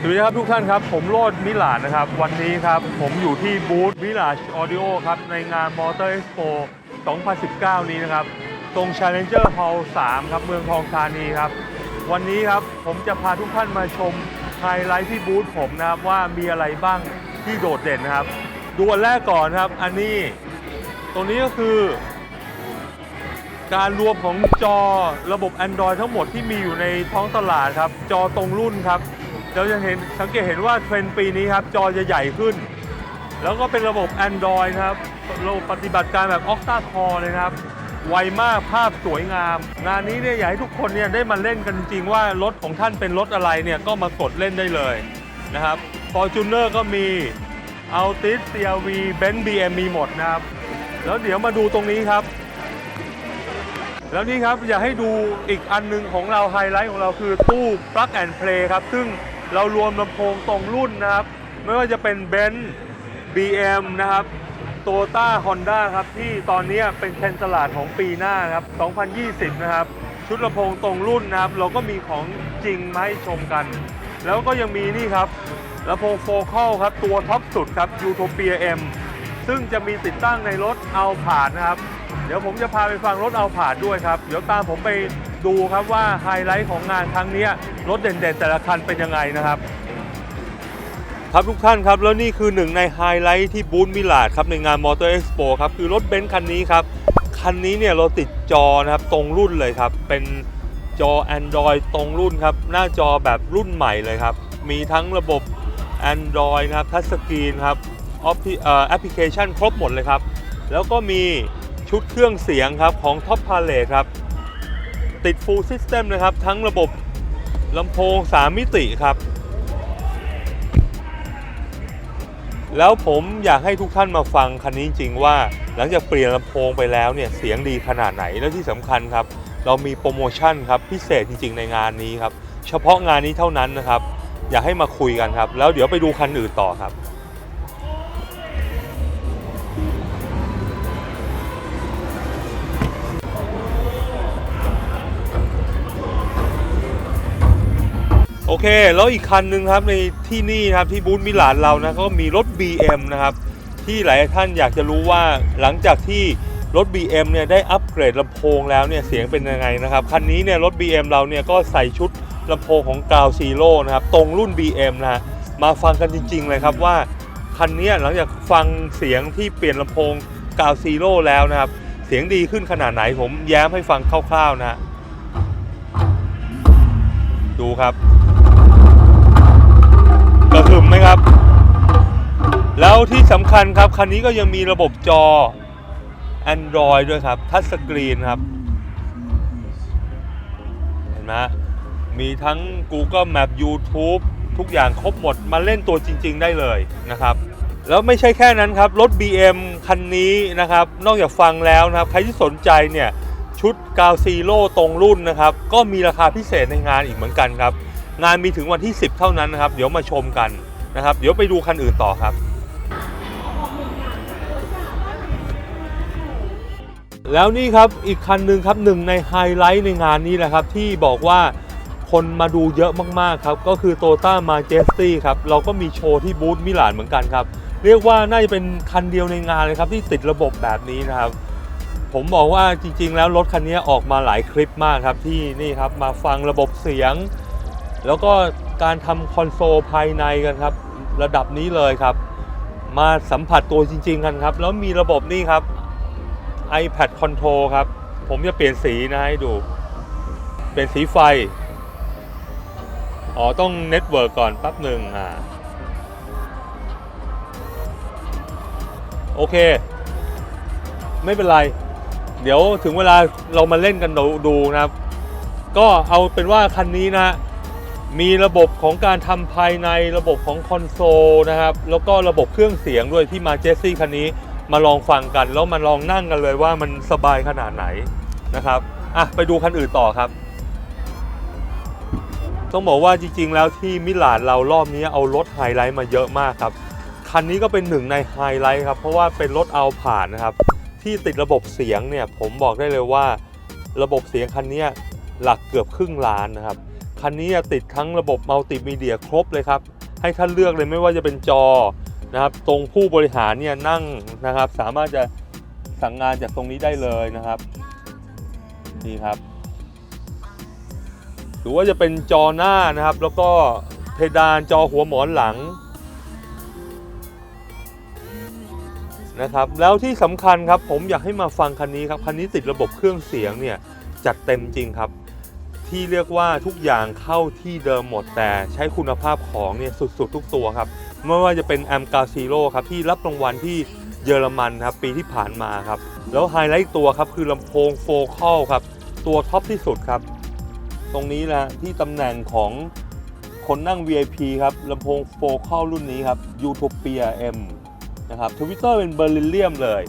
สวัสดีครับทุกท่านครับ ผมโรดมิลานนะครับ วันนี้ครับผมอยู่ที่บูธมิลาชออดิโอครับ ในงาน Motor Expo 2019 นี้นะครับ ตรง Challenger Hall 3 ครับ เมืองทองธานีครับ วันนี้ครับผมจะพาทุกท่านมาชมไฮไลท์ที่บูธผมนะครับว่ามีอะไรบ้างที่โดดเด่นนะครับ ดูอันแรกก่อนครับ อันนี้ตรงนี้ก็คือ การรวมของจอระบบ Android ทั้งหมดที่มีอยู่ในท้องตลาดครับ จอตรงรุ่นครับ เราจะเห็นสังเกตเห็นว่าเทรนด์ปีนี้ครับ จอจะใหญ่ขึ้น แล้วก็เป็นระบบ Android ครับระบบปฏิบัติการแบบ Octa Core เลยครับ ไวมากภาพสวยงาม งานนี้เนี่ยอยากให้ทุกคนเนี่ยได้มาเล่นกันจริงว่ารถของท่านเป็นรถอะไรเนี่ยก็มากดเล่นได้เลยนะครับ Fortuner ก็มี Altis CRV Benz BM มีหมดนะครับ แล้วเดี๋ยวมาดูตรงนี้ครับ แล้วนี่ครับอยากให้ดูอีกอันหนึงของเราไฮไลท์ของเราคือตู้ Plug and Play ครับ ซึ่ง เรารวมลำโพงตรงรุ่นนะครับ ไม่ว่าจะเป็น b e n z BM นะครับ t o y o t a Honda ครับ ที่ตอนนี้เป็นเทรนตลาดของปีหน้าครับ 2020 นะครับ ชุดลำโพงตรงรุ่นนะครับ เราก็มีของจริงมาให้ชมกัน แล้วก็ยังมีนี่ครับลำโพงโฟคัลครับ ตัวท็อปสุดครับ Utopia M ซึ่งจะมีติดตั้งในรถเอาผ่านนะครับ เดี๋ยวผมจะพาไปฟังรถเอาผ่านด้วยครับ เดี๋ยวตามผมไป ดูครับว่าไฮไลท์ของงานครั้งนี้รถเด่นๆ แต่ละคันเป็นยังไงนะครับครับทุกท่านครับแล้วนี่คือหนึ่งในไฮไลท์ที่บูธมิลาดครับในงานมอเตอร์เอ็กซ์โปครับคือรถเบนซ์คันนี้ครับ คันนี้เนี่ยเราติดจอนะครับตรงรุ่นเลยครับ เป็นจอ Android ตรงรุ่นครับ หน้าจอแบบรุ่นใหม่เลยครับ มีทั้งระบบ Android นะครับทัชสกรีนครับแอปพลิเคชันครบหมดเลยครับ แล้วก็มีชุดเครื่องเสียงครับของ Top Palette ครับ ติด Full System นะครับ ทั้งระบบลำโพง 3 มิติครับ แล้วผมอยากให้ทุกท่านมาฟังคันนี้จริงๆว่า หลังจากเปลี่ยนลำโพงไปแล้วเนี่ย เสียงดีขนาดไหน แล้วที่สำคัญครับ เรามีโปรโมชั่นครับ พิเศษจริง ๆ ในงานนี้ครับ เฉพาะงานนี้เท่านั้นนะครับ อยากให้มาคุยกันครับ แล้วเดี๋ยวไปดูคันอื่นต่อครับ โอเค แล้วอีกคันหนึ่งครับในที่นี่นะครับที่บูธมิลานเรานะก็มีรถ BM นะครับ ที่หลายท่านอยากจะรู้ว่าหลังจากที่รถ BM เนี่ยได้อัปเกรดลำโพงแล้วเนี่ยเสียงเป็นยังไงนะครับ คันนี้เนี่ยรถ BM เราเนี่ยก็ใส่ชุดลำโพงของกาวซีโร่นะครับ ตรงรุ่น BM นะฮะมาฟังกันจริง ๆ เลยครับว่า คันนี้หลังจากฟังเสียงที่เปลี่ยนลำโพงกาวซีโร่แล้วนะครับ เสียงดีขึ้นขนาดไหนผมแย้มให้ฟังคร่าวๆนะฮะดูครับ กระหึ่มไหมครับ แล้วที่สำคัญครับ คันนี้ก็ยังมีระบบจอ Android ด้วยครับ ทัชสกรีนครับ เห็นไหมมีทั้ง Google Map YouTube ทุกอย่างครบหมดมาเล่นตัวจริง ๆ ได้เลยนะครับ แล้วไม่ใช่แค่นั้นครับ รถ BM คันนี้นะครับ นอกจากฟังแล้วนะครับ ใครที่สนใจเนี่ยชุดกาวซีโร่ตรงรุ่นนะครับ ก็มีราคาพิเศษในงานอีกเหมือนกันครับ งานมีถึงวันที่ 10 เท่านั้นนะครับ เดี๋ยวมาชมกัน นะครับ เดี๋ยวไปดูคันอื่นต่อครับ แล้วนี่ครับอีกคันหนึ่งครับหนึ่งในไฮไลท์ในงานนี้แหละครับ ที่บอกว่าคนมาดูเยอะมากๆครับ ก็คือ t o y o t a Majesty ครับ เราก็มีโชว์ที่บูธมิลานเหมือนกันครับ เรียกว่าน่าจะเป็นคันเดียวในงานเลยครับที่ติดระบบแบบนี้นะครับ ผมบอกว่าจริงๆ แล้วรถคันนี้ออกมาหลายคลิปมากครับที่นี่ครับมาฟังระบบเสียง แล้วก็การทำคอนโซลภายในกันครับ ระดับนี้เลยครับ มาสัมผัสตัวจริง ๆ กันครับ แล้วมีระบบนี่ครับ iPad Control ครับ ผมจะเปลี่ยนสีนะให้ดู เปลี่ยนสีไฟ อ๋อ ต้องเน็ตเวิร์กก่อนแป๊บหนึ่งอ่าโอเค ไม่เป็นไร เดี๋ยวถึงเวลาเรามาเล่นกันดูดูนะครับ ก็เอาเป็นว่าคันนี้นะ มีระบบของการทำภายในระบบของคอนโซลนะครับ แล้วก็ระบบเครื่องเสียงด้วยที่มาเจสซี่คันนี้มาลองฟังกัน แล้วมาลองนั่งกันเลยว่ามันสบายขนาดไหนนะครับอะไปดูคันอื่นต่อครับ ต้องบอกว่าจริง ๆ แล้วที่มิลานเรารอบนี้เอารถไฮไลท์มาเยอะมากครับ คันนี้ก็เป็นหนึ่งในไฮไลท์ครับ เพราะว่าเป็นรถเอาผ่านนะครับ ที่ติดระบบเสียงเนี่ยผมบอกได้เลยว่า ระบบเสียงคันนี้หลักเกือบครึ่งล้านนะครับ คันนี้ติดทั้งระบบมัลติมีเดียครบเลยครับ ให้ท่านเลือกเลยไม่ว่าจะเป็นจอนะครับ ตรงผู้บริหารเนี่ยนั่งนะครับ สามารถจะสั่งงานจากตรงนี้ได้เลยนะครับนี่ครับ หรือว่าจะเป็นจอหน้านะครับ แล้วก็เพดานจอหัวหมอนหลังนะครับแล้วที่สำคัญครับผมอยากให้มาฟังคันนี้ครับคันนี้ติดระบบเครื่องเสียงเนี่ยจัดเต็มจริงครับ ที่เรียกว่าทุกอย่างเข้าที่เดิมหมดแต่ใช้คุณภาพของเนี่ยสุดๆ ทุกตัวครับไม่ว่าจะเป็นแอมกาซีโร่ครับที่รับรางวัลที่เยอรมันครับปีที่ผ่านมาครับแล้วไฮไลท์ตัวครับคือลำโพงโฟคัลครับตัวท็อปที่สุดครับ ตรงนี้นะที่ตำแหน่งของคนนั่ง VIP ครับลำโพงโฟคัลรุ่นนี้ครับ Utopia M นะครับทวิตเตอร์เป็นเบอร์ลิเลียมเลย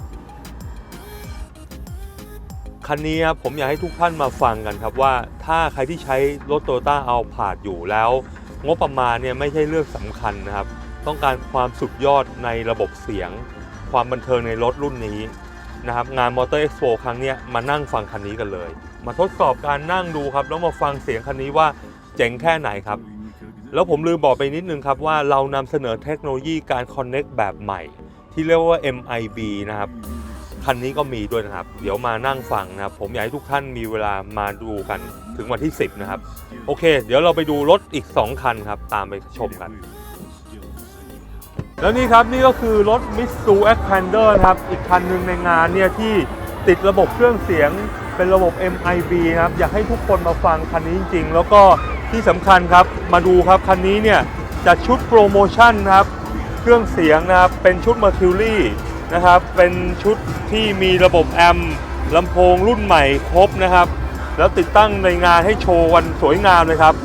คันนี้ครับผมอยากให้ทุกท่านมาฟังกันครับว่าถ้าใครที่ใช้รถโตโยต้าเอาผาดอยู่แล้ว งบประมาณเนี่ยไม่ใช่เรื่องสำคัญนะครับ ต้องการความสุดยอดในระบบเสียง ความบันเทิงในรถรุ่นนี้นะครับงานมอเตอร์เอ็กซ์โปครั้งนี้มานั่งฟังคันนี้กันเลย มาทดสอบการนั่งดูครับ แล้วมาฟังเสียงคันนี้ว่าเจ๋งแค่ไหนครับ แล้วผมลืมบอกไปนิดนึงครับว่าเรานำเสนอเทคโนโลยีการ Connect แบบใหม่ ที่เรียกว่า MIB นะครับ คันนี้ก็มีด้วยนะครับ เดี๋ยวมานั่งฟังนะครับ ผมอยากให้ทุกท่านมีเวลามาดูกันถึงวันที่ 10 นะครับ โอเค เดี๋ยวเราไปดูรถอีก 2 คันครับ ตามไปชมกัน แล้วนี่ครับนี่ก็คือรถ Mitsu Xpander นะครับ อีกคันหนึ่งในงานเนี่ยที่ติดระบบเครื่องเสียงเป็นระบบ MIB นะครับ อยากให้ทุกคนมาฟังคันนี้จริง ๆ แล้วก็ที่สำคัญครับมาดูครับคันนี้เนี่ยจัดชุดโปรโมชั่นนะครับ เครื่องเสียงนะครับเป็นชุด Mercury นะครับ เป็นชุดที่มีระบบแอมลำโพงรุ่นใหม่ครบนะครับ แล้วติดตั้งในงานให้โชว์วันสวยงามเลยครับ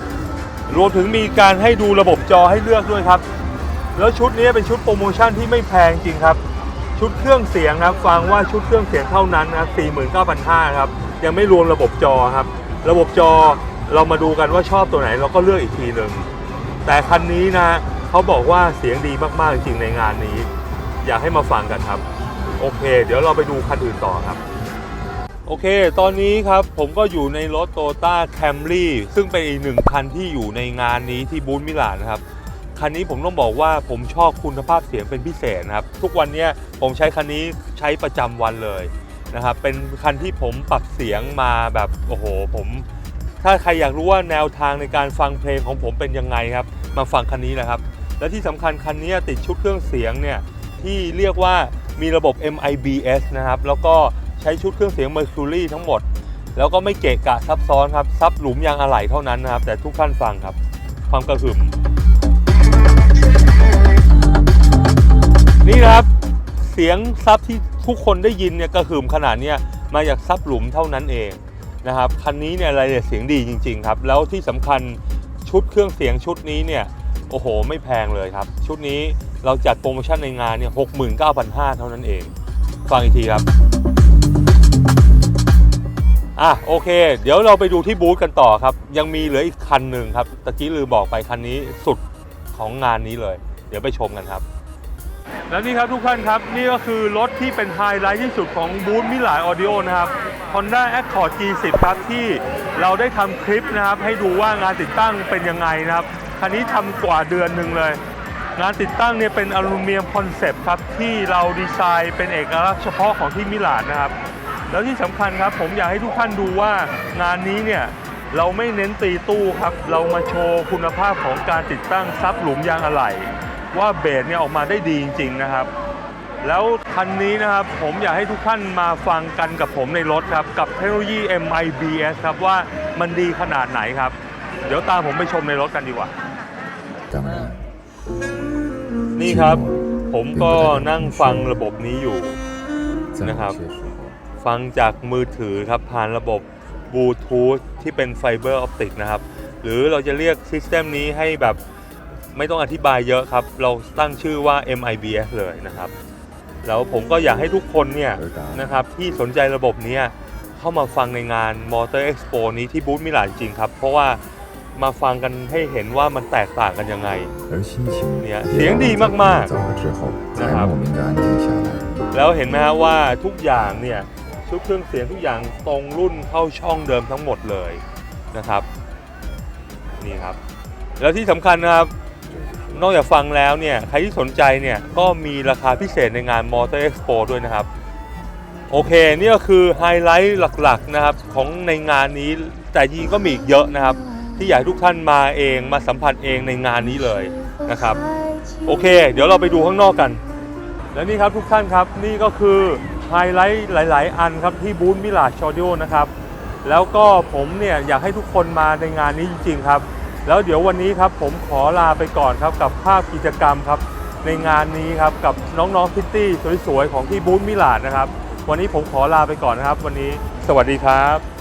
รวมถึงมีการให้ดูระบบจอให้เลือกด้วยครับ แล้วชุดนี้เป็นชุดโปรโมชั่นที่ไม่แพงจริงครับ ชุดเครื่องเสียงครับฟังว่าชุดเครื่องเสียงเท่านั้นนะ49,500ครับ ยังไม่รวมระบบจอครับ ระบบจอเรามาดูกันว่าชอบตัวไหนเราก็เลือกอีกทีหนึ่งแต่คันนี้นะเขาบอกว่าเสียงดีมากๆจริงในงานนี้ อยากให้มาฟังกันครับ โอเค เดี๋ยวเราไปดูคันอื่นต่อครับ โอเค ตอนนี้ครับผมก็อยู่ในรถโตต้าแคมรี่ซึ่งเป็นอีกหนึ่งคันที่อยู่ในงานนี้ที่บูธมิลานนะครับคันนี้ผมต้องบอกว่าผมชอบคุณภาพเสียงเป็นพิเศษนะครับ ทุกวันนี้ผมใช้คันนี้ใช้ประจำวันเลยนะครับเป็นคันที่ผมปรับเสียงมาแบบโอ้โหผม ถ้าใครอยากรู้ว่าแนวทางในการฟังเพลงของผมเป็นยังไงครับ มาฟังคันนี้แหละครับ และที่สำคัญคันนี้ติดชุดเครื่องเสียงเนี่ย ที่เรียกว่ามีระบบ MIBS นะครับ แล้วก็ใช้ชุดเครื่องเสียง Mercury ทั้งหมด แล้วก็ไม่เกะกะซับซ้อนครับ ซับหลุมยางอะไหล่เท่านั้นนะครับ แต่ทุกท่านฟังครับ ความกระหึ่ม นี่ครับเสียงซับที่ทุกคนได้ยินเนี่ยกระหึ่มขนาดเนี้ยมาจากซับหลุมเท่านั้นเองนะครับคันนี้เนี่ยรายละเอียดเสียงดีจริง ๆ ครับ แล้วที่สำคัญชุดเครื่องเสียงชุดนี้เนี่ยโอ้โห ไม่แพงเลยครับ ชุดนี้ เราจัดโปรโมชั่นในงานเนี่ยหกหมื่นเก้าพันห้าเท่านั้นเอง ฟังอีกทีครับ อะโอเค เดี๋ยวเราไปดูที่บูธกันต่อครับ ยังมีเหลืออีกคันหนึ่งครับ ตะกี้ลืมบอกไปคันนี้สุดของงานนี้เลย เดี๋ยวไปชมกันครับ แล้วนี่ครับทุกท่านครับ นี่ก็คือรถที่เป็นไฮไลท์ที่สุดของบูธมิลานออดิโอนะครับ Honda Accord G10 ครับที่เราได้ทำคลิปนะครับ ให้ดูว่างานติดตั้งเป็นยังไงนะครับคันนี้ทำกว่าเดือนหนึ่งเลย งานติดตั้งเนี่ยเป็นอลูมิเนียมคอนเซปต์ครับที่เราดีไซน์เป็นเอกลักษณ์เฉพาะของที่มิลานนะครับ แล้วที่สำคัญครับผมอยากให้ทุกท่านดูว่างานนี้เนี่ยเราไม่เน้นตีตู้ครับ เรามาโชว์คุณภาพของการติดตั้งซับหลุมยางอะไหล่ว่าเบสเนี่ยออกมาได้ดีจริง ๆนะครับ แล้วคันนี้นะครับผมอยากให้ทุกท่านมาฟังกันกับผมในรถครับ กับเทคโนโลยี MIBS ครับว่ามันดีขนาดไหนครับ เดี๋ยวตามผมไปชมในรถกันดีกว่า当然， นี่ครับ ผมก็นั่งฟังระบบนี้อยู่นะครับ ฟังจากมือถือครับผ่านระบบบลูทูธที่เป็นไฟเบอร์ออปติกนะครับ หรือเราจะเรียกซิสเต็มนี้ให้แบบไม่ต้องอธิบายเยอะครับ เราตั้งชื่อว่า MIBS เลยนะครับ แล้วผมก็อยากให้ทุกคนเนี่ยนะครับที่สนใจระบบนี้เข้ามาฟังในงานมอเตอร์เอ็กซ์โปนี้ที่บูธมิลานจริงครับ เพราะว่า มาฟังกันให้เห็นว่ามันแตกต่างกันยังไง 而心情เนี่ย 也 เสียง 要 ดี 在 มาก 早了之后，才 นะครับ 莫名的安定下来。 ๆ แล้วเห็นไหมฮะว่าทุกอย่างเนี่ยชุดเครื่องเสียงทุกอย่างตรงรุ่นเข้าช่องเดิมทั้งหมดเลยนะครับ นี่ครับ แล้วที่สำคัญนะครับ นอกจากฟังแล้วเนี่ยใครที่สนใจเนี่ยก็มีราคาพิเศษในงาน Motor Expo ด้วยนะครับ โอเค นี่ก็คือไฮไลท์หลักๆนะครับของในงานนี้แต่จริงๆก็มีอีกเยอะนะครับ ที่อยากให้ทุกท่านมาเองมาสัมผัสเองในงานนี้เลยนะครับ โอเค เดี๋ยวเราไปดูข้างนอกกัน และนี่ครับทุกท่านครับนี่ก็คือไฮไลท์หลาย ๆ อันครับที่บูธมิลาชอดิโอนะครับแล้วก็ผมเนี่ยอยากให้ทุกคนมาในงานนี้จริง ๆ ครับ แล้วเดี๋ยววันนี้ครับผมขอลาไปก่อนครับกับภาพกิจกรรมครับในงานนี้ครับกับน้องๆพิตตี้สวย ๆ ของที่บูธมิลาดนะครับ วันนี้ผมขอลาไปก่อนนะครับ วันนี้สวัสดีครับ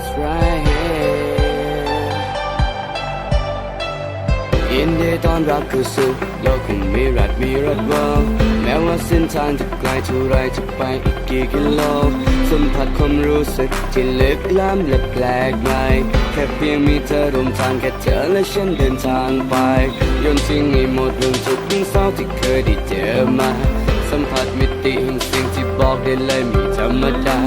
see who's right here. ยินดีต้อนรับเข้าสู่โลกของมิรัดมิรัดเวลแม้ว่าเส้นทางจะไกลเท่าไรจะไปอีกกี่กิโลสัมผัสความรู้สึกที่ลึกล้ำและแปลกใหม่แค่เพียงมีเธอร่วมทางแค่เธอและฉันเดินทางไปโยนทิ้งให้หมดเรื่องทุกข์เรื่องเศร้าที่เคยได้เจอมาสัมผัสมิติแห่งสิ่งที่บอกได้เลยมีธรรมดา